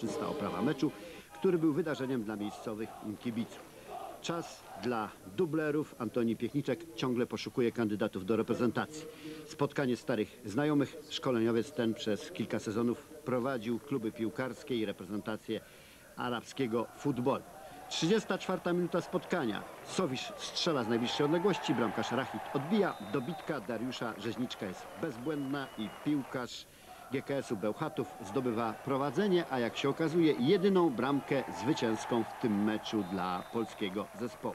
czysta oprawa meczu, który był wydarzeniem dla miejscowych kibiców. Czas dla dublerów. Antoni Piechniczek ciągle poszukuje kandydatów do reprezentacji. Spotkanie starych znajomych. Szkoleniowiec ten przez kilka sezonów prowadził kluby piłkarskie i reprezentację arabskiego futbolu. 34 minuta spotkania. Sowisz strzela z najbliższej odległości, bramkarz Rachit odbija. Dobitka Dariusza Rzeźniczka jest bezbłędna i piłkarz GKS-u Bełchatów zdobywa prowadzenie, a jak się okazuje jedyną bramkę zwycięską w tym meczu dla polskiego zespołu.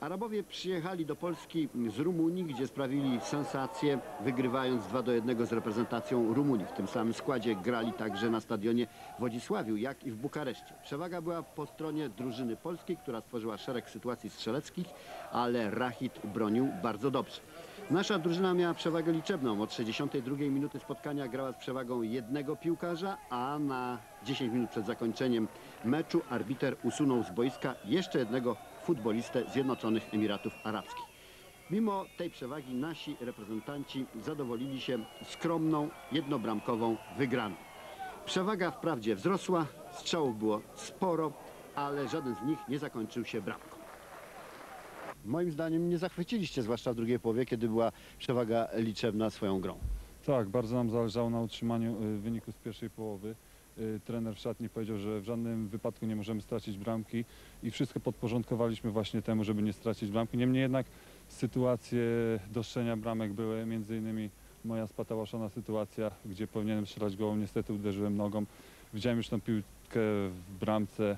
Arabowie przyjechali do Polski z Rumunii, gdzie sprawili sensację, wygrywając 2 do 1 z reprezentacją Rumunii. W tym samym składzie grali także na stadionie Wodzisławiu, jak i w Bukareszcie. Przewaga była po stronie drużyny polskiej, która stworzyła szereg sytuacji strzeleckich, ale Rachit bronił bardzo dobrze. Nasza drużyna miała przewagę liczebną. Od 62 minuty spotkania grała z przewagą jednego piłkarza, a na 10 minut przed zakończeniem meczu arbiter usunął z boiska jeszcze jednego futbolistę Zjednoczonych Emiratów Arabskich. Mimo tej przewagi nasi reprezentanci zadowolili się skromną, jednobramkową wygraną. Przewaga wprawdzie wzrosła, strzałów było sporo, ale żaden z nich nie zakończył się bramką. Moim zdaniem nie zachwyciliście, zwłaszcza w drugiej połowie, kiedy była przewaga liczebna swoją grą. Tak, bardzo nam zależało na utrzymaniu y, wyniku z pierwszej połowy. Y, Trener w szatni powiedział, że w żadnym wypadku nie możemy stracić bramki i wszystko podporządkowaliśmy właśnie temu, żeby nie stracić bramki. Niemniej jednak sytuacje doszczenia bramek były, między innymi moja spatałaszona sytuacja, gdzie powinienem strzelać gołą, niestety uderzyłem nogą. Widziałem już tą piłkę w bramce,